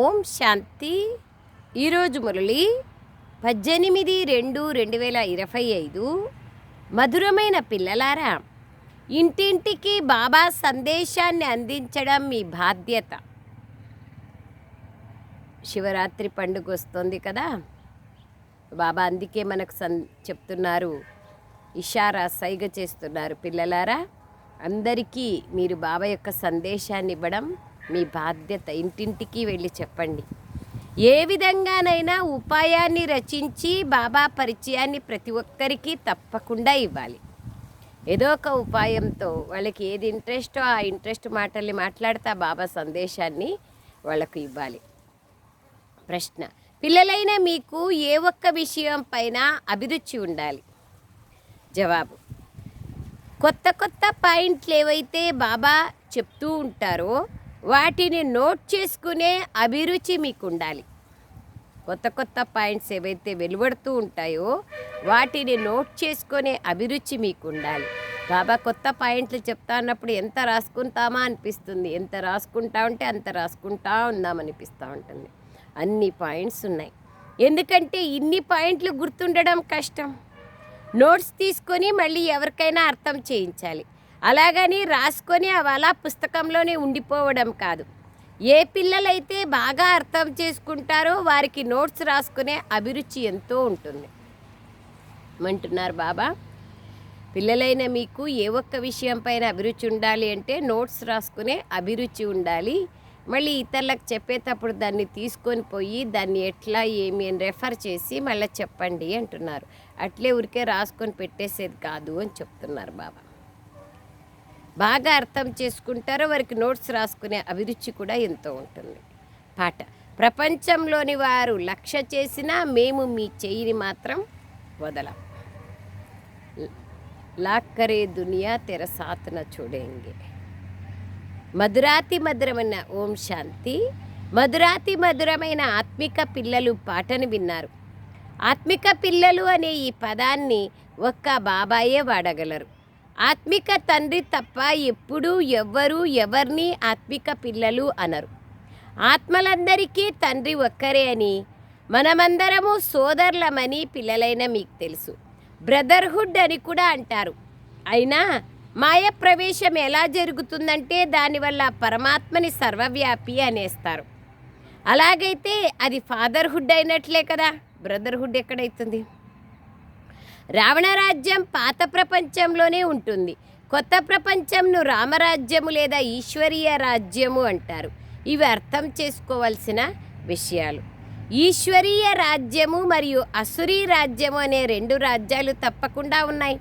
ఓం శాంతి. ఈరోజు మురళి పద్దెనిమిది రెండు రెండు వేల ఇరవై ఐదు మధురమైన పిల్లలారా ఇంటింటికి బాబా సందేశాన్ని అందించడం మీ బాధ్యత. శివరాత్రి పండుగ వస్తుంది కదా బాబా అందుకే మనకు సన్ చెప్తున్నారు ఇషారా సైగ చేస్తున్నారు పిల్లలారా. అందరికీ మీరు బాబా యొక్క సందేశాన్ని ఇవ్వడం మీ బాధ్యత ఇంటింటికి వెళ్ళి చెప్పండి. ఏ విధంగానైనా ఉపాయాన్ని రచించి బాబా పరిచయాన్ని ప్రతి ఒక్కరికి తప్పకుండా ఇవ్వాలి. ఏదో ఒక ఉపాయంతో వాళ్ళకి ఏది ఇంట్రెస్టో ఆ ఇంట్రెస్ట్ మాటల్ని మాట్లాడుతా బాబా సందేశాన్ని వాళ్ళకు ఇవ్వాలి. ప్రశ్న పిల్లలైన మీకు ఏ ఒక్క విషయం పైన అభిరుచి ఉండాలి? జవాబు కొత్త కొత్త పాయింట్లు ఏవైతే బాబా చెప్తూ ఉంటారో వాటిని నోట్ చేసుకునే అభిరుచి మీకు ఉండాలి కొత్త కొత్త పాయింట్స్ ఏవైతే వెలువడుతూ ఉంటాయో వాటిని నోట్ చేసుకునే అభిరుచి మీకు ఉండాలి బాబా కొత్త పాయింట్లు చెప్తా అన్నప్పుడు ఎంత రాసుకుంటామా అనిపిస్తుంది. ఎంత రాసుకుంటా ఉంటే అంత రాసుకుంటా ఉందామనిపిస్తూ ఉంటుంది. అన్ని పాయింట్స్ ఉన్నాయి. ఎందుకంటే ఇన్ని పాయింట్లు గుర్తుండడం కష్టం. నోట్స్ తీసుకొని మళ్ళీ ఎవరికైనా అర్థం చేయించాలి. అలాగని రాసుకొని అవి అలా పుస్తకంలోనే ఉండిపోవడం కాదు. ఏ పిల్లలైతే బాగా అర్థం చేసుకుంటారో వారికి నోట్స్ రాసుకునే అభిరుచి ఎంతో ఉంటుంది. అంటున్నారు బాబా? పిల్లలైన మీకు ఏ ఒక్క విషయం పైన అభిరుచి ఉండాలి అంటే నోట్స్ రాసుకునే అభిరుచి ఉండాలి. మళ్ళీ ఇతరులకు చెప్పేటప్పుడు దాన్ని తీసుకొని పోయి దాన్ని ఎట్లా ఏమి అని రెఫర్ చేసి మళ్ళీ చెప్పండి అంటున్నారు. అట్లే ఊరికే రాసుకొని పెట్టేసేది కాదు అని చెప్తున్నారు బాబా. బాగా అర్థం చేసుకుంటారో వారికి నోట్స్ రాసుకునే అభిరుచి కూడా ఎంతో ఉంటుంది. పాట. ప్రపంచంలోని వారు లక్ష్య చేసినా మేము మీ చెయ్యిని మాత్రం వదలం. లాక్కరే దునియా తెర సాతన చూడేంగే. మధురాతి మధురమైన ఓం శాంతి. మధురాతి మధురమైన ఆత్మిక పిల్లలు పాటను విన్నారు. ఆత్మిక పిల్లలు అనే ఈ పదాన్ని ఒక్క బాబాయే వాడగలరు. ఆత్మిక తండ్రి తప్ప ఎప్పుడూ ఎవ్వరూ ఎవరిని ఆత్మిక పిల్లలు అనరు. ఆత్మలందరికీ తండ్రి ఒక్కరే అని మనమందరము సోదరులమని పిల్లలైన మీకు తెలుసు. బ్రదర్హుడ్ అని కూడా అంటారు. అయినా మాయ ప్రవేశం ఎలా జరుగుతుందంటే దానివల్ల పరమాత్మని సర్వవ్యాపి అనేస్తారు. అలాగైతే అది ఫాదర్హుడ్ అయినట్లే కదా. బ్రదర్హుడ్ ఎక్కడైతుంది? రావణ రాజ్యం పాత ప్రపంచంలోనే ఉంటుంది. కొత్త ప్రపంచంను రామరాజ్యము లేదా ఈశ్వరీయ రాజ్యము అంటారు. ఇవి అర్థం చేసుకోవాల్సిన విషయాలు. ఈశ్వరీయ రాజ్యము మరియు అసురీ రాజ్యము అనే రెండు రాజ్యాలు తప్పకుండా ఉన్నాయి.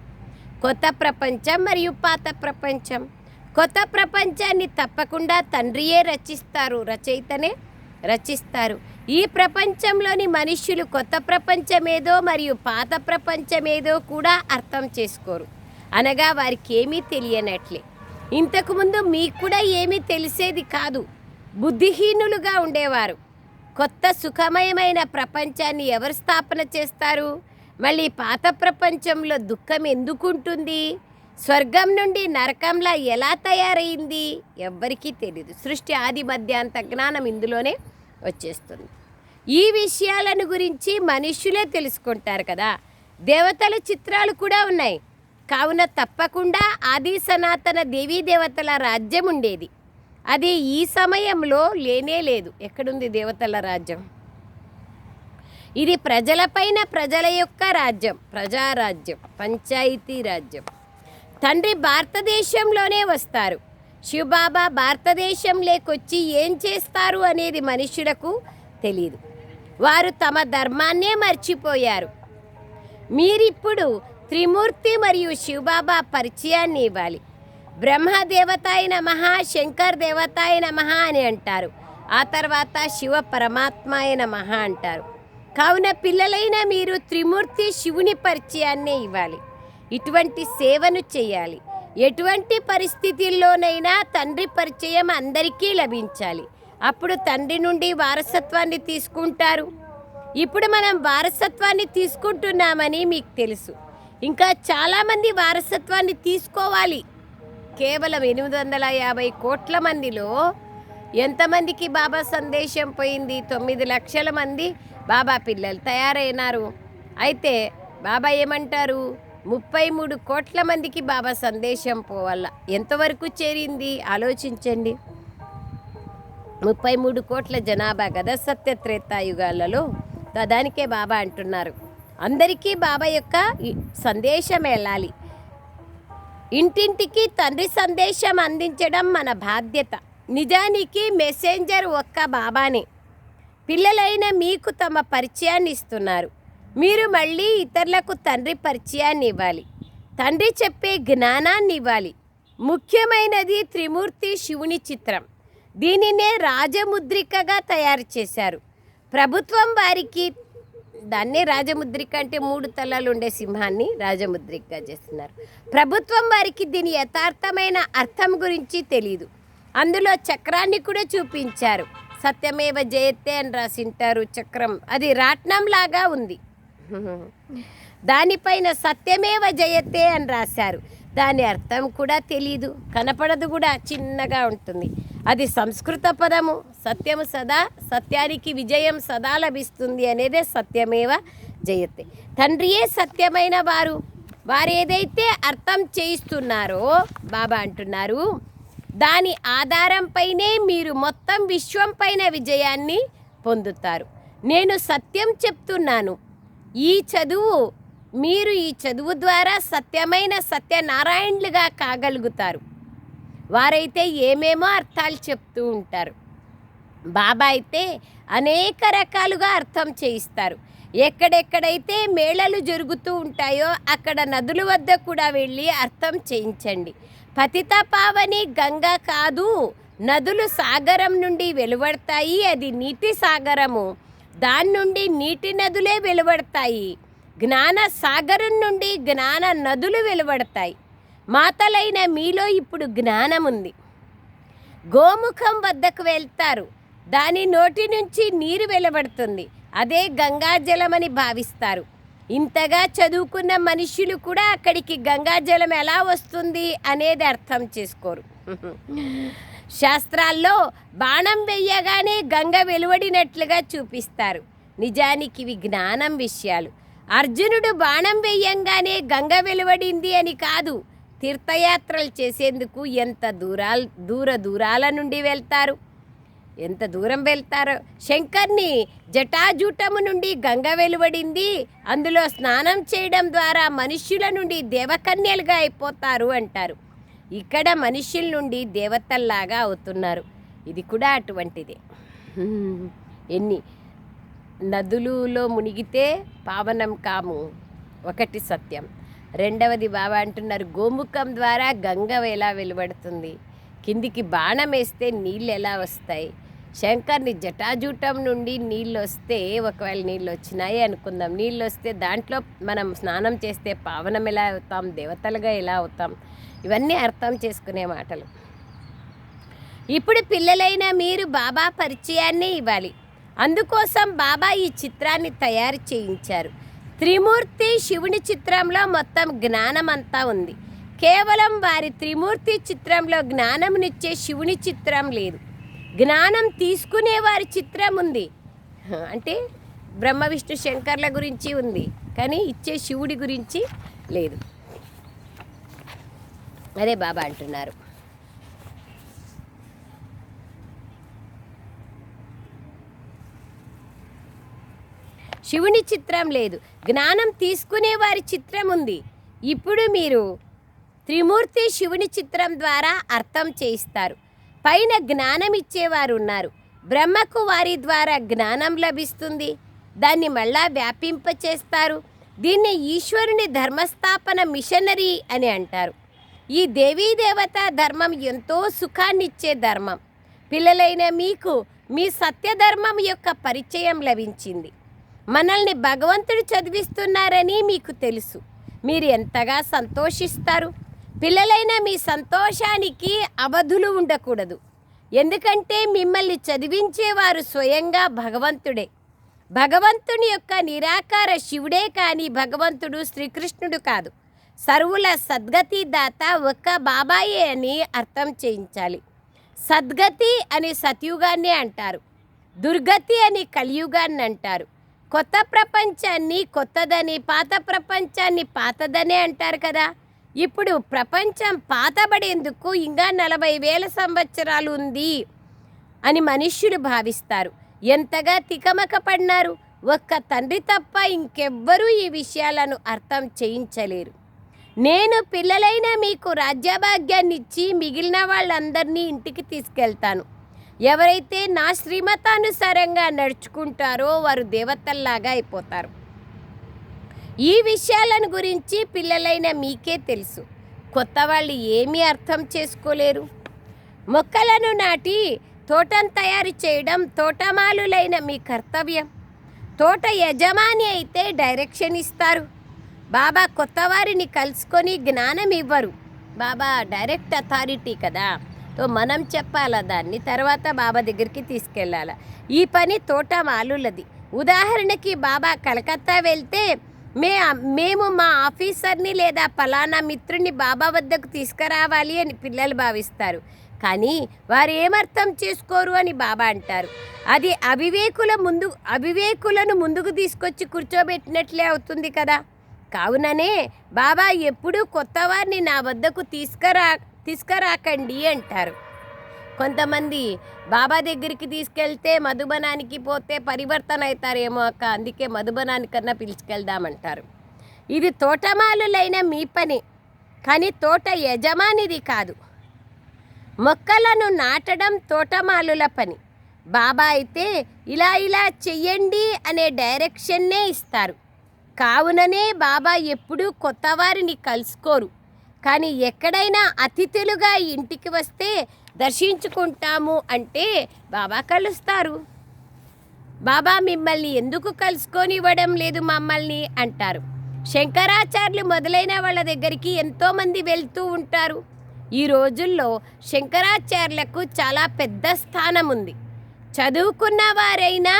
కొత్త ప్రపంచం మరియు పాత ప్రపంచం. కొత్త ప్రపంచాన్ని తప్పకుండా తండ్రియే రచిస్తారు. రచయితనే రచిస్తారు. ఈ ప్రపంచంలోని మనుష్యులు కొత్త ప్రపంచమేదో మరియు పాత ప్రపంచమేదో కూడా అర్థం చేసుకోరు. అనగా వారికి ఏమీ తెలియనట్లే ఇంతకుముందు మీకు కూడా ఏమీ తెలిసేది కాదు. బుద్ధిహీనులుగా ఉండేవారు. కొత్త సుఖమయమైన ప్రపంచాన్ని ఎవరు స్థాపన చేస్తారు? మళ్ళీ పాత ప్రపంచంలో దుఃఖం ఎందుకుంటుంది? స్వర్గం నుండి నరకంలా ఎలా తయారైంది? ఎవ్వరికీ తెలియదు సృష్టి ఆది మధ్యాంత జ్ఞానం ఇందులోనే వచ్చేస్తుంది. ఈ విషయాలను గురించి మనుష్యులే తెలుసుకుంటారు కదా. దేవతల చిత్రాలు కూడా ఉన్నాయి. కావున తప్పకుండా ఆది సనాతన దేవీ దేవతల రాజ్యం ఉండేది. అది ఈ సమయంలో లేనే లేదు. ఎక్కడుంది దేవతల రాజ్యం? ఇది ప్రజలపైన ప్రజల యొక్క రాజ్యం ప్రజారాజ్యం పంచాయతీ రాజ్యం. తండ్రి భారతదేశంలోనే వస్తారు. శివబాబా భారతదేశం లేకొచ్చి ఏం చేస్తారు అనేది మనుషులకు తెలియదు వారు తమ ధర్మాన్నే మర్చిపోయారు. మీరిప్పుడు త్రిమూర్తి మరియు శివబాబా పరిచయాన్ని ఇవ్వాలి. బ్రహ్మదేవతాయ మహా శంకర్ దేవతాయ మహా అని అంటారు. ఆ తర్వాత శివ పరమాత్మాయ మహా అంటారు. కావున పిల్లలైన మీరు త్రిమూర్తి శివుని పరిచయాన్నే ఇవ్వాలి. ఇటువంటి సేవను చేయాలి. ఎటువంటి పరిస్థితుల్లోనైనా తండ్రి పరిచయం అందరికీ లభించాలి. అప్పుడు తండ్రి నుండి వారసత్వాన్ని తీసుకుంటారు. ఇప్పుడు మనం వారసత్వాన్ని తీసుకుంటున్నామని మీకు తెలుసు. ఇంకా చాలామంది వారసత్వాన్ని తీసుకోవాలి. కేవలం ఎనిమిది వందల యాభై కోట్ల మందిలో ఎంతమందికి బాబా సందేశం పోయింది? తొమ్మిది లక్షల మంది బాబా పిల్లలు తయారైనారు. అయితే బాబా ఏమంటారు? ముప్పై మూడు కోట్ల మందికి బాబా సందేశం పోవాల. ఎంతవరకు చేరింది? ఆలోచించండి. ముప్పై మూడు కోట్ల జనాభా కదా సత్యత్రేతాయుగాలలో దానికే బాబా అంటున్నారు. అందరికీ బాబా యొక్క సందేశం వెళ్ళాలి ఇంటింటికి తండ్రి సందేశం అందించడం మన బాధ్యత. నిజానికి మెసెంజర్ ఒక్క బాబానే. పిల్లలైన మీకు తమ పరిచయాన్ని ఇస్తున్నారు. మీరు మళ్ళీ ఇతరులకు తండ్రి పరిచయాన్ని ఇవ్వాలి. తండ్రి చెప్పే జ్ఞానాన్ని ఇవ్వాలి. ముఖ్యమైనది త్రిమూర్తి శివుని చిత్రం. దీనినే రాజముద్రికగా తయారు చేశారు. ప్రభుత్వం వారికి దాన్నే రాజముద్రిక అంటే మూడు తలలు ఉండే సింహాన్ని రాజముద్రికగా చేస్తున్నారు. ప్రభుత్వం వారికి దీని యథార్థమైన అర్థం గురించి తెలియదు అందులో చక్రాన్ని కూడా చూపించారు. సత్యమేవ జయతే అని రాసింటారు చక్రం. అది రాట్నం లాగా ఉంది. దానిపైన సత్యమేవ జయతే అని రాశారు. దాని అర్థం కూడా తెలీదు కనపడదు కూడా చిన్నగా ఉంటుంది. అది సంస్కృత పదము సత్యము సదా సత్యానికి విజయం సదా లభిస్తుంది అనేదే సత్యమేవ జయతే. తండ్రియే సత్యమైన వారు వారు ఏదైతే అర్థం చేయిస్తున్నారో బాబా అంటున్నారు దాని ఆధారంపైనే మీరు మొత్తం విశ్వం పైన విజయాన్ని పొందుతారు. నేను సత్యం చెప్తున్నాను ఈ చదువు మీరు ఈ చదువు ద్వారా సత్యమైన సత్యనారాయణులుగా కాగలుగుతారు. వారైతే ఏమేమో అర్థాలు చెప్తూ ఉంటారు. బాబా అయితే అనేక రకాలుగా అర్థం చేయిస్తారు. ఎక్కడెక్కడైతే మేళలు జరుగుతూ ఉంటాయో అక్కడ నదుల వద్ద కూడా వెళ్ళి అర్థం చేయించండి. పతిత పావని గంగ కాదు నదులు సాగరం నుండి వెలువడతాయి. అది నీటి సాగరము. దాని నుండి నీటి నదులే వెలువడతాయి. జ్ఞాన సాగరం నుండి జ్ఞాన నదులు వెలువడతాయి. మాతలైన మీలో ఇప్పుడు జ్ఞానం ఉంది గోముఖం వద్దకు వెళ్తారు. దాని నోటి నుంచి నీరు వెలువడుతుంది. అదే గంగాజలమని భావిస్తారు. ఇంతగా చదువుకున్న మనుషులు కూడా అక్కడికి గంగాజలం ఎలా వస్తుంది అనేది అర్థం చేసుకోరు. శాస్త్రాల్లో బాణం వెయ్యగానే గంగ వెలువడినట్లుగా చూపిస్తారు. నిజానికి ఇవి జ్ఞానం విషయాలు. అర్జునుడు బాణం వెయ్యంగానే గంగ వెలువడింది అని కాదు తీర్థయాత్రలు చేసేందుకు ఎంత దూరాలు దూర దూరాల నుండి వెళ్తారు? ఎంత దూరం వెళ్తారో? శంకర్ని జటాజూటము నుండి గంగ వెలువడింది అందులో స్నానం చేయడం ద్వారా మనుష్యుల నుండి దేవకన్యలుగా అయిపోతారు అంటారు. ఇక్కడ మనుష్యుల నుండి దేవతల్లాగా అవుతున్నారు. ఇది కూడా అటువంటిదే. ఎన్ని? నదులులో మునిగితే పావనం కాము. ఒకటి సత్యం. రెండవది బాబా అంటున్నారు గోముఖం ద్వారా గంగ ఎలా వెలువడుతుంది? కిందికి బాణం వేస్తే నీళ్ళు ఎలా వస్తాయి? శంకర్ని జటాజూటం నుండి నీళ్ళు వస్తే ఒకవేళ నీళ్ళు వచ్చినాయి అనుకుందాం. నీళ్ళు వస్తే దాంట్లో మనం స్నానం చేస్తే పావనం ఎలా అవుతాం? దేవతలుగా ఎలా అవుతాం? ఇవన్నీ అర్థం చేసుకునే మాటలు. ఇప్పుడు పిల్లలైన మీరు బాబా పరిచయాన్ని ఇవ్వాలి. అందుకోసం బాబా ఈ చిత్రాన్ని తయారు చేయించారు. త్రిమూర్తి శివుని చిత్రంలో మొత్తం జ్ఞానం అంతా ఉంది. కేవలం వారి త్రిమూర్తి చిత్రంలో జ్ఞానమునిచ్చే శివుని చిత్రం లేదు. జ్ఞానం తీసుకునే వారి చిత్రం ఉంది. అంటే బ్రహ్మ విష్ణు శంకర్ల గురించి ఉంది. కానీ ఇచ్చే శివుడి గురించి లేదు. అదే బాబా అంటున్నారు. శివుని చిత్రం లేదు. జ్ఞానం తీసుకునే వారి చిత్రం ఉంది. ఇప్పుడు మీరు త్రిమూర్తి శివుని చిత్రం ద్వారా అర్థం చేయిస్తారు. పైన జ్ఞానం ఇచ్చేవారు ఉన్నారు బ్రహ్మకు వారి ద్వారా జ్ఞానం లభిస్తుంది. దాన్ని మళ్ళా వ్యాపింపచేస్తారు. దీన్ని ఈశ్వరుని ధర్మస్థాపన మిషనరీ అని అంటారు. ఈ దేవీ దేవత ధర్మం ఎంతో సుఖాన్నిచ్చే ధర్మం. పిల్లలైన మీకు మీ సత్యధర్మం యొక్క పరిచయం లభించింది. మనల్ని భగవంతుడు చదివిస్తున్నారని మీకు తెలుసు. మీరు ఎంతగా సంతోషిస్తారు. పిల్లలైన మీ సంతోషానికి అవధులు ఉండకూడదు. ఎందుకంటే మిమ్మల్ని చదివించేవారు స్వయంగా భగవంతుడే. భగవంతుని యొక్క నిరాకార శివుడే కానీ భగవంతుడు శ్రీకృష్ణుడు కాదు. సర్వుల సద్గతి దాత ఒక్క బాబాయే అని అర్థం చేయించాలి. సద్గతి అని సత్యుగాన్ని అంటారు. దుర్గతి అని కలియుగాన్ని అంటారు. కొత్త ప్రపంచాన్ని కొత్తదని పాత ప్రపంచాన్ని పాతదనే అంటారు కదా. ఇప్పుడు ప్రపంచం పాతబడేందుకు ఇంకా నలభై వేల సంవత్సరాలు ఉంది అని మనుష్యులు భావిస్తారు. ఎంతగా తికమక పడినారు? ఒక్క తండ్రి తప్ప ఇంకెవ్వరూ ఈ విషయాలను అర్థం చేయించలేరు. నేను పిల్లలైన మీకు రాజ్యభాగ్యాన్ని ఇచ్చి మిగిలిన వాళ్ళందరినీ ఇంటికి తీసుకెళ్తాను. ఎవరైతే నా శ్రీమతానుసారంగా నడుచుకుంటారో వారు దేవతల్లాగా అయిపోతారు. ఈ విషయాలను గురించి పిల్లలైన మీకే తెలుసు. కొత్త వాళ్ళు ఏమీ అర్థం చేసుకోలేరు. మొక్కలను నాటి తోటను తయారు చేయడం తోటమాలులైన మీ కర్తవ్యం. తోట యజమాని అయితే డైరెక్షన్ ఇస్తారు. బాబా కొత్త వారిని కలుసుకొని జ్ఞానం ఇవ్వరు. బాబా డైరెక్ట్ అథారిటీ కదా. తో మనం చెప్పాలా? దాన్ని తర్వాత బాబా దగ్గరికి తీసుకెళ్ళాలా? ఈ పని తోట మాలులది ఉదాహరణకి బాబా కలకత్తా వెళ్తే మే మేము మా ఆఫీసర్ని లేదా పలానా మిత్రుని బాబా వద్దకు తీసుకురావాలి అని పిల్లలు భావిస్తారు. కానీ వారు ఏమర్థం చేసుకోరు అని బాబా అంటారు. అది అవివేకుల ముందు అవివేకులను ముందుకు తీసుకొచ్చి కూర్చోబెట్టినట్లే అవుతుంది కదా. కావుననే బాబా ఎప్పుడూ కొత్త వారిని నా వద్దకు తీసుకురా తీసుకురాకండి అంటారు. కొంతమంది బాబా దగ్గరికి తీసుకెళ్తే మధుబనానికి పోతే పరివర్తన అవుతారేమో అక్క. అందుకే మధుబనానికన్నా పిలుచుకెళ్దామంటారు. ఇది తోటమాలులైన మీ పని కానీ తోట యజమానిది కాదు. మొక్కలను నాటడం తోటమాలుల పని. బాబా అయితే ఇలా ఇలా చెయ్యండి అనే డైరెక్షన్నే ఇస్తారు. కావుననే బాబా ఎప్పుడూ కొత్తవారిని కలుసుకోరు. కానీ ఎక్కడైనా అతిథులుగా ఇంటికి వస్తే దర్శించుకుంటాము అంటే బాబా కలుస్తారు. బాబా మిమ్మల్ని ఎందుకు కలుసుకొని ఇవ్వడం లేదు మమ్మల్ని అంటారు. శంకరాచార్యులు మొదలైన వాళ్ళ దగ్గరికి ఎంతోమంది వెళ్తూ ఉంటారు. ఈ రోజుల్లో శంకరాచార్యులకు చాలా పెద్ద స్థానం ఉంది. చదువుకున్న వారైనా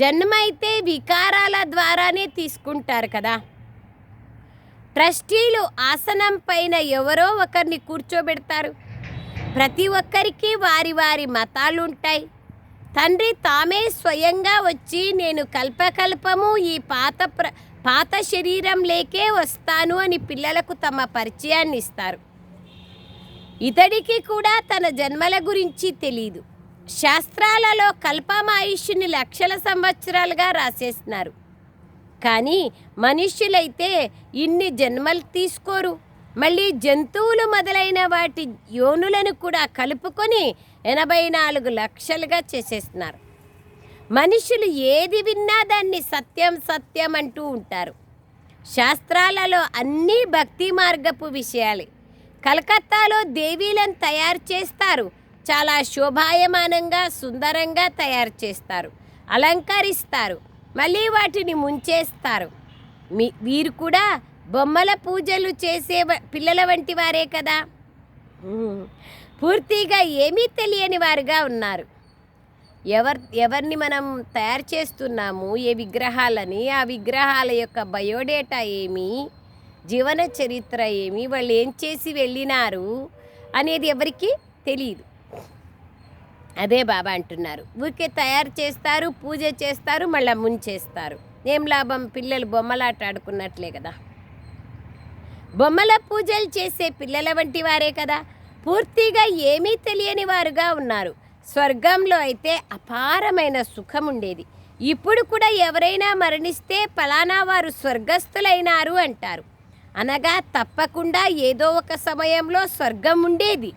జన్మైతే వికారాల ద్వారానే తీసుకుంటారు కదా. ట్రస్టీలు ఆసనం పైన ఎవరో ఒకరిని కూర్చోబెడతారు. ప్రతి ఒక్కరికి వారి వారి మతాలు ఉంటాయి తండ్రి తామే స్వయంగా వచ్చి నేను కల్పకల్పము ఈ పాత ప్ర పాత శరీరం లేకే వస్తాను అని పిల్లలకు తమ పరిచయాన్ని ఇస్తారు ఇతడికి కూడా తన జన్మల గురించి తెలియదు శాస్త్రాలలో కల్పమాయుష్యుని లక్షల సంవత్సరాలుగా రాసేస్తున్నారు. కానీ మనుష్యులైతే ఇన్ని జన్మలు తీసుకోరు. మళ్ళీ జంతువులు మొదలైన వాటి యోనులను కూడా కలుపుకొని ఎనభై నాలుగు లక్షలుగా చేసేస్తున్నారు. మనుషులు ఏది విన్నా దాన్ని సత్యం సత్యం అంటూ ఉంటారు. శాస్త్రాలలో అన్నీ భక్తి మార్గపు విషయాలే. కలకత్తాలో దేవీలను తయారు చేస్తారు. చాలా శోభాయమానంగా సుందరంగా తయారు చేస్తారు. అలంకరిస్తారు. మళ్ళీ వాటిని ముంచేస్తారు. మీ వీరు కూడా బొమ్మల పూజలు చేసే పిల్లల వంటి వారే కదా. పూర్తిగా ఏమీ తెలియని వారుగా ఉన్నారు. ఎవర్ ఎవరిని మనం తయారు చేస్తున్నాము ఏ విగ్రహాలని ఆ విగ్రహాల యొక్క బయోడేటా ఏమి జీవన చరిత్ర ఏమి వాళ్ళు ఏం చేసి వెళ్ళినారు అనేది ఎవరికి తెలియదు. అదే బాబా అంటున్నారు. ఊరికే తయారు చేస్తారు పూజ చేస్తారు మళ్ళీ ముంచేస్తారు. ఏం లాభం? పిల్లలు బొమ్మలాట ఆడుకున్నట్లే కదా. బొమ్మల పూజలు చేసే పిల్లల వంటి వారే కదా. పూర్తిగా ఏమీ తెలియని వారుగా ఉన్నారు. స్వర్గంలో అయితే అపారమైన సుఖం ఉండేది. ఇప్పుడు కూడా ఎవరైనా మరణిస్తే ఫలానా వారు స్వర్గస్థులైనారు అంటారు. అనగా తప్పకుండా ఏదో ఒక సమయంలో స్వర్గం ఉండేది.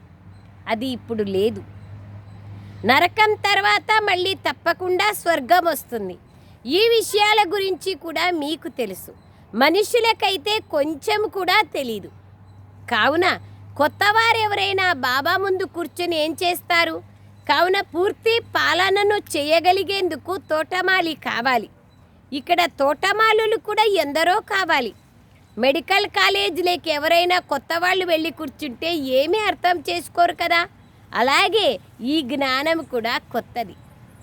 అది ఇప్పుడు లేదు. నరకం తర్వాత మళ్ళీ తప్పకుండా స్వర్గం వస్తుంది. ఈ విషయాల గురించి కూడా మీకు తెలుసు. మనుషులకైతే కొంచెం కూడా తెలీదు. కావున కొత్తవారు ఎవరైనా బాబా ముందు కూర్చొని ఏం చేస్తారు? కావున పూర్తి పాలనను చేయగలిగేందుకు తోటమాలి కావాలి. ఇక్కడ తోటమాలులు కూడా ఎందరో కావాలి. మెడికల్ కాలేజీలోకి ఎవరైనా కొత్త వాళ్ళు వెళ్ళి కూర్చుంటే ఏమీ అర్థం చేసుకోరు కదా? అలాగే ఈ జ్ఞానం కూడా కొత్తది.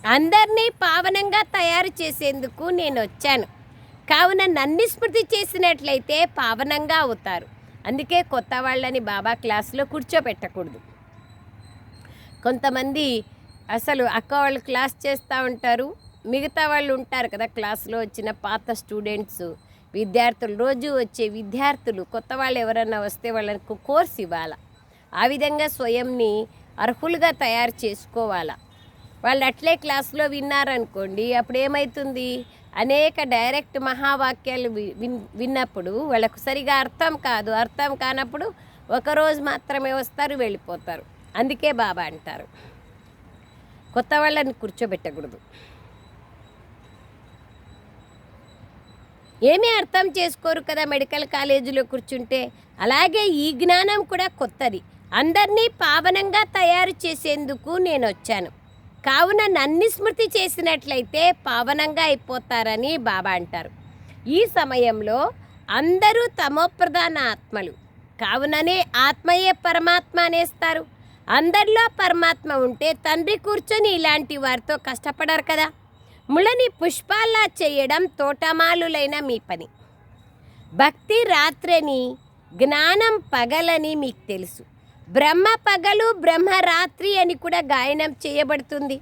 అందరినీ పావనంగా తయారు చేసేందుకు నేను వచ్చాను కావున నన్ను స్మృతి చేసినట్లయితే పావనంగా అవుతారు. అందుకే కొత్త వాళ్ళని బాబా క్లాసులో కూర్చోబెట్టకూడదు కొంతమంది అసలు అక్క వాళ్ళు క్లాస్ చేస్తూ ఉంటారు. మిగతా వాళ్ళు ఉంటారు కదా క్లాస్లో వచ్చిన పాత స్టూడెంట్స్. విద్యార్థులు రోజు వచ్చే విద్యార్థులు కొత్త వాళ్ళు ఎవరన్నా వస్తే వాళ్ళకు కోర్స్ ఇవ్వాలి. ఆ విధంగా స్వయంని అర్హులుగా తయారు చేసుకోవాలా. వాళ్ళు అట్లే క్లాస్లో విన్నారనుకోండి అప్పుడు ఏమవుతుంది అనేక డైరెక్ట్ మహావాక్యాలు వి- విన్ విన్నప్పుడు వాళ్ళకు సరిగా అర్థం కాదు. అర్థం కానప్పుడు ఒకరోజు మాత్రమే వస్తారు వెళ్ళిపోతారు. అందుకే బాబా అంటారు. కొత్త వాళ్ళని కూర్చోబెట్టకూడదు. ఏమీ అర్థం చేసుకోరు కదా మెడికల్ కాలేజీలో కూర్చుంటే. అలాగే ఈ జ్ఞానం కూడా కొత్తది. అందరినీ పావనంగా తయారు చేసేందుకు నేను వచ్చాను కావున నన్ను స్మృతి చేసినట్లయితే పావనంగా అయిపోతారని బాబా అంటారు. ఈ సమయంలో అందరూ తమోప్రధాన ఆత్మలు. కావుననే ఆత్మయే పరమాత్మ అనేస్తారు. అందరిలో పరమాత్మ ఉంటే తండ్రి కూర్చొని ఇలాంటి వారితో కష్టపడరు కదా. ముళ్ళని పుష్పాల్లా చేయడం తోటమాలులైన మీ పని. భక్తి రాత్రని జ్ఞానం పగలని మీకు తెలుసు. బ్రహ్మ పగలు బ్రహ్మ రాత్రి అని కూడా గాయనం చేయబడుతుంది.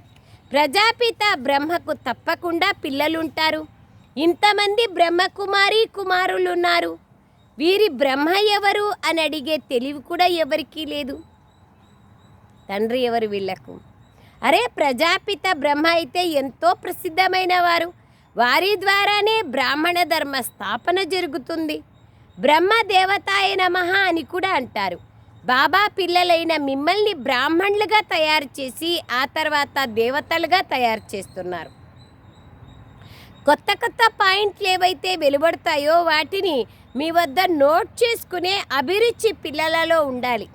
ప్రజాపిత బ్రహ్మకు తప్పకుండా పిల్లలుంటారు. ఇంతమంది బ్రహ్మకుమారి కుమారులు ఉన్నారు వీరి బ్రహ్మ ఎవరు అని అడిగే తెలివి కూడా ఎవరికీ లేదు. తండ్రి ఎవరు వీళ్ళకు అరే ప్రజాపిత బ్రహ్మ అయితే ఎంతో ప్రసిద్ధమైన వారు. వారి ద్వారానే బ్రాహ్మణ ధర్మ స్థాపన జరుగుతుంది. బ్రహ్మ దేవతాయ నమః అని కూడా అంటారు. బాబా పిల్లలైన మిమ్మల్ని బ్రాహ్మణులుగా తయారు చేసి ఆ తర్వాత దేవతలుగా తయారు చేస్తున్నారు. కొత్త కొత్త పాయింట్లు ఏవైతే వెలువడతాయో వాటిని మీ వద్ద నోట్ చేసుకునే అభిరుచి పిల్లలలో ఉండాలి.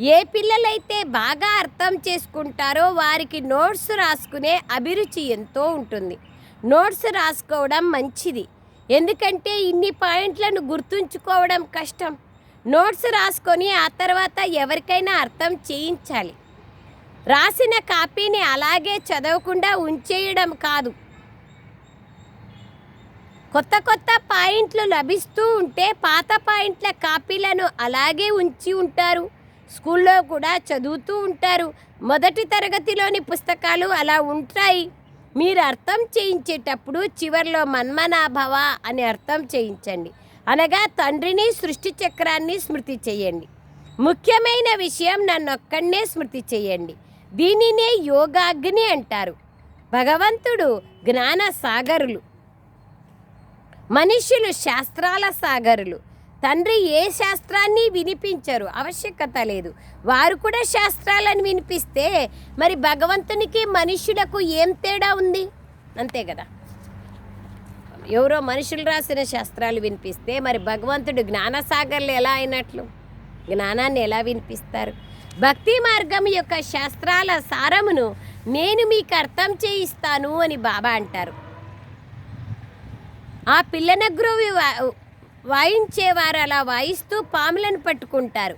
ఏ పిల్లలైతే బాగా అర్థం చేసుకుంటారో వారికి నోట్స్ రాసుకునే అభిరుచి ఎంతో ఉంటుంది. నోట్స్ రాసుకోవడం మంచిది. ఎందుకంటే ఇన్ని పాయింట్లను గుర్తుంచుకోవడం కష్టం. నోట్స్ రాసుకొని ఆ తర్వాత ఎవరికైనా అర్థం చేయించాలి. రాసిన కాపీని అలాగే చదవకుండా ఉంచేయడం కాదు. కొత్త కొత్త పాయింట్లు లభిస్తూ ఉంటే పాత పాయింట్ల కాపీలను అలాగే ఉంచి ఉంటారు. స్కూల్లో కూడా చదువుతూ ఉంటారు. మొదటి తరగతిలోని పుస్తకాలు అలా ఉంటాయి. మీరు అర్థం చేయించేటప్పుడు చివర్లో మన్మనాభవ అని అర్థం చేయించండి. అనగా తండ్రిని సృష్టి చక్రాన్ని స్మృతి చేయండి. ముఖ్యమైన విషయం నన్నొక్కడనే స్మృతి చేయండి. దీనినే యోగాగ్ని అంటారు. భగవంతుడు జ్ఞాన సాగరులు. మనుష్యులు శాస్త్రాల సాగరులు. తండ్రి ఏ శాస్త్రాన్ని వినిపించరు? ఆవశ్యకత లేదు. వారు కూడా శాస్త్రాలను వినిపిస్తే మరి భగవంతునికి మనుష్యులకు ఏం తేడా ఉంది? అంతే కదా? ఎవరో మనుషులు రాసిన శాస్త్రాలు వినిపిస్తే మరి భగవంతుడు జ్ఞానసాగర్లు ఎలా అయినట్లు? జ్ఞానాన్ని ఎలా వినిపిస్తారు? భక్తి మార్గం యొక్క శాస్త్రాల సారమును నేను మీకు అర్థం చేయిస్తాను అని బాబా అంటారు. ఆ పిల్లన గ్రోవి వా- వాయించేవారు అలా వాయిస్తూ పాములను పట్టుకుంటారు.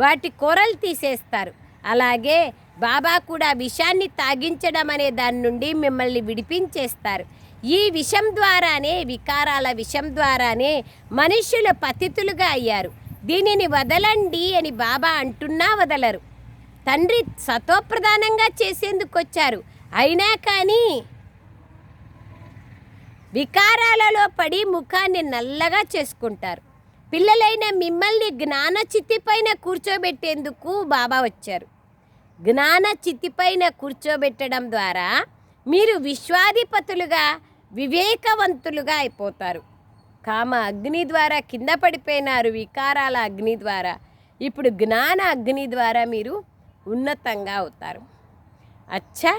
వాటి కూరలు తీసేస్తారు. అలాగే బాబా కూడా విషాన్ని తాగించడం అనే దాని నుండి మిమ్మల్ని విడిపించేస్తారు. ఈ విషం ద్వారానే వికారాల విషం ద్వారానే మనుష్యులు పతితులుగా అయ్యారు. దీనిని వదలండి అని బాబా అంటున్నా వదలరు. తండ్రి సతోప్రధానంగా చేసేందుకు వచ్చారు అయినా కానీ వికారాలలో పడి ముఖాన్ని నల్లగా చేసుకుంటారు. పిల్లలైన మిమ్మల్ని జ్ఞాన చిత్తిపైన కూర్చోబెట్టేందుకు బాబా వచ్చారు. జ్ఞాన చిత్తిపైన కూర్చోబెట్టడం ద్వారా మీరు విశ్వాధిపతులుగా వివేకవంతులుగా అయిపోతారు కామ అగ్ని ద్వారా కింద పడిపోయినారు వికారాల అగ్ని ద్వారా ఇప్పుడు జ్ఞాన అగ్ని ద్వారా మీరు ఉన్నతంగా అవుతారు అచ్చా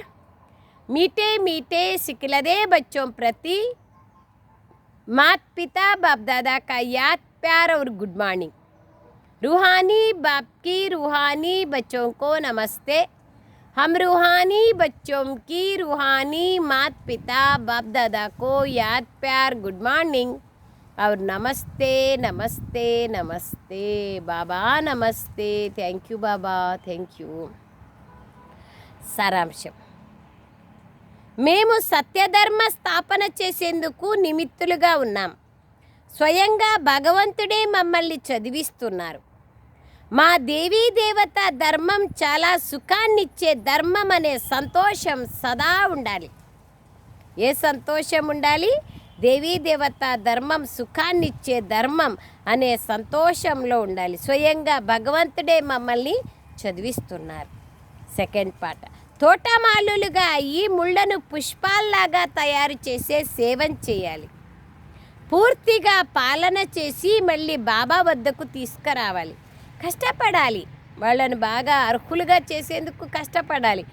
मीठे मीठे सिकलदे बच्चों प्रति मात पिता बाप दादा का याद प्यार और गुड मॉर्निंग रूहानी बाप की रूहानी बच्चों को नमस्ते हम रूहानी बच्चों की रूहानी मात पिता बाप दादा को याद प्यार गुड मॉर्निंग और नमस्ते नमस्ते नमस्ते बाबा नमस्ते thank you Baba thank you సారాంశం మేము సత్యధర్మ స్థాపన చేసేందుకు నిమిత్తులుగా ఉన్నాం స్వయంగా భగవంతుడే మమ్మల్ని చదివిస్తున్నారు మా దేవీ దేవత ధర్మం చాలా సుఖాన్నిచ్చే ధర్మం అనే సంతోషం సదా ఉండాలి. ఏ సంతోషం ఉండాలి? దేవీ దేవత ధర్మం సుఖాన్నిచ్చే ధర్మం అనే సంతోషంలో ఉండాలి. స్వయంగా భగవంతుడే మమ్మల్ని చదివిస్తున్నారు. సెకండ్ పాట. తోటమాలులుగా ఈ ముళ్ళను పుష్పాల్లాగా తయారు చేసే సేవం చేయాలి. పూర్తిగా పాలన చేసి మళ్ళీ బాబా వద్దకు తీసుకురావాలి. కష్టపడాలి. వాళ్ళని బాగా అర్హులుగా చేసేందుకు కష్టపడాలి.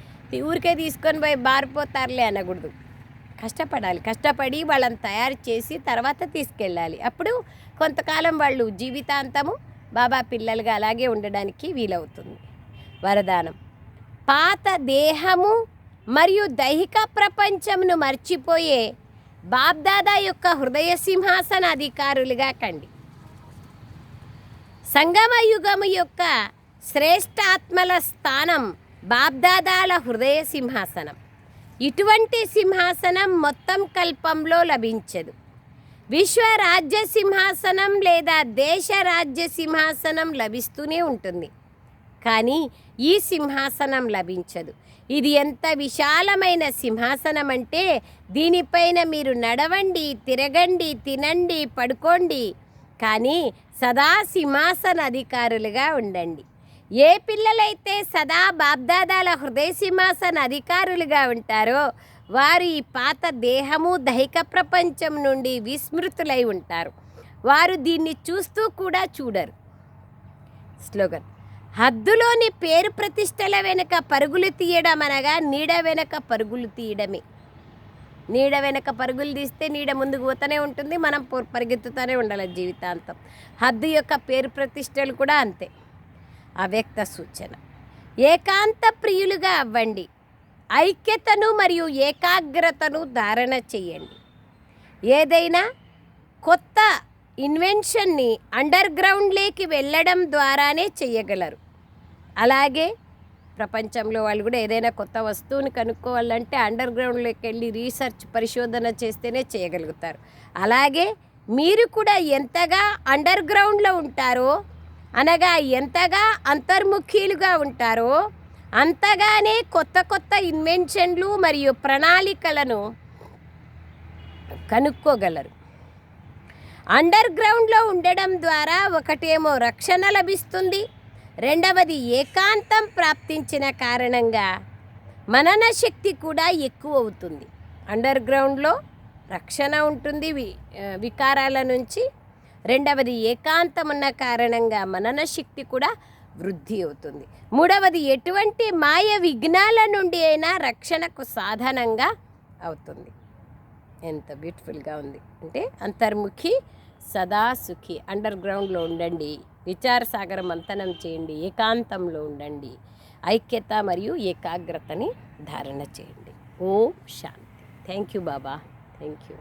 ఊరికే తీసుకొని పోయి బారిపోతారులే అనకూడదు. కష్టపడాలి. కష్టపడి వాళ్ళని తయారు చేసి తర్వాత తీసుకెళ్ళాలి. అప్పుడు కొంతకాలం వాళ్ళు జీవితాంతము బాబా పిల్లలుగా అలాగే ఉండడానికి వీలవుతుంది. వరదానం. పాత దేహము మరియు దైహిక ప్రపంచమును మర్చిపోయే బాబ్దాదా యొక్క హృదయ సింహాసన అధికారులుగా కండి. సంగమ యుగము యొక్క శ్రేష్టాత్మల స్థానం బాబ్దాదాల హృదయ సింహాసనం. ఇటువంటి సింహాసనం మొత్తం కల్పంలో లభించదు. విశ్వరాజ్య సింహాసనం లేదా దేశ రాజ్య సింహాసనం లభిస్తూనే ఉంటుంది. కానీ ఈ సింహాసనం లభించదు. ఇది ఎంత విశాలమైన సింహాసనం అంటే దీనిపైన మీరు నడవండి తిరగండి తినండి పడుకోండి కానీ సదా సింహాసన అధికారులుగా ఉండండి. ఏ పిల్లలైతే సదా బాబ్దాదాల హృదయ సింహాసన అధికారులుగా ఉంటారో వారు ఈ పాత దేహము దైహిక ప్రపంచం నుండి విస్మృతులై ఉంటారు. వారు దీన్ని చూస్తూ కూడా చూడరు. స్లోగన్. హద్దులోని పేరు ప్రతిష్టల వెనుక పరుగులు తీయడం అనగా నీడ వెనుక పరుగులు తీయడమే. నీడ వెనక పరుగులు తీస్తే నీడ ముందుకు పోతూనే ఉంటుంది మనం పొ- పరిగెత్తుతూనే ఉండాలి జీవితాంతం. హద్దు యొక్క పేరు ప్రతిష్టలు కూడా అంతే. అవ్యక్త సూచన. ఏకాంత ప్రియులుగా అవ్వండి. ఐక్యతను మరియు ఏకాగ్రతను ధారణ చేయండి. ఏదైనా కొత్త ఇన్వెన్షన్ని అండర్ గ్రౌండ్లోకి వెళ్ళడం ద్వారానే చేయగలరు. అలాగే ప్రపంచంలో వాళ్ళు కూడా ఏదైనా కొత్త వస్తువుని కనుక్కోవాలంటే అండర్ గ్రౌండ్లోకి వెళ్ళి రీసెర్చ్ పరిశోధన చేస్తేనే చేయగలుగుతారు. అలాగే మీరు కూడా ఎంతగా అండర్ గ్రౌండ్లో ఉంటారో అనగా ఎంతగా అంతర్ముఖీలుగా ఉంటారో అంతగానే కొత్త కొత్త ఇన్వెన్షన్లు మరియు ప్రణాళికలను కనుక్కోగలరు. అండర్ గ్రౌండ్లో ఉండడం ద్వారా ఒకటేమో రక్షణ లభిస్తుంది రెండవది ఏకాంతం ప్రాప్తించిన కారణంగా మనన శక్తి కూడా ఎక్కువ అవుతుంది. అండర్ గ్రౌండ్లో రక్షణ ఉంటుంది వి వికారాల నుంచి. రెండవది ఏకాంతం ఉన్న కారణంగా మనన శక్తి కూడా వృద్ధి అవుతుంది. మూడవది ఎటువంటి మాయ విఘ్నాల నుండి అయినా రక్షణకు సాధనంగా అవుతుంది. ఎంత బ్యూటిఫుల్గా ఉంది. అంటే అంతర్ముఖి సదా సుఖి అండర్ గ్రౌండ్లో ఉండండి. విచారసాగర మంతనం చేయండి ఏకాంతంలో ఉండండి ఐక్యత మరియు ఏకాగ్రతని ధారణ చేయండి. ఓం శాంతి. Thank you Baba. Thank you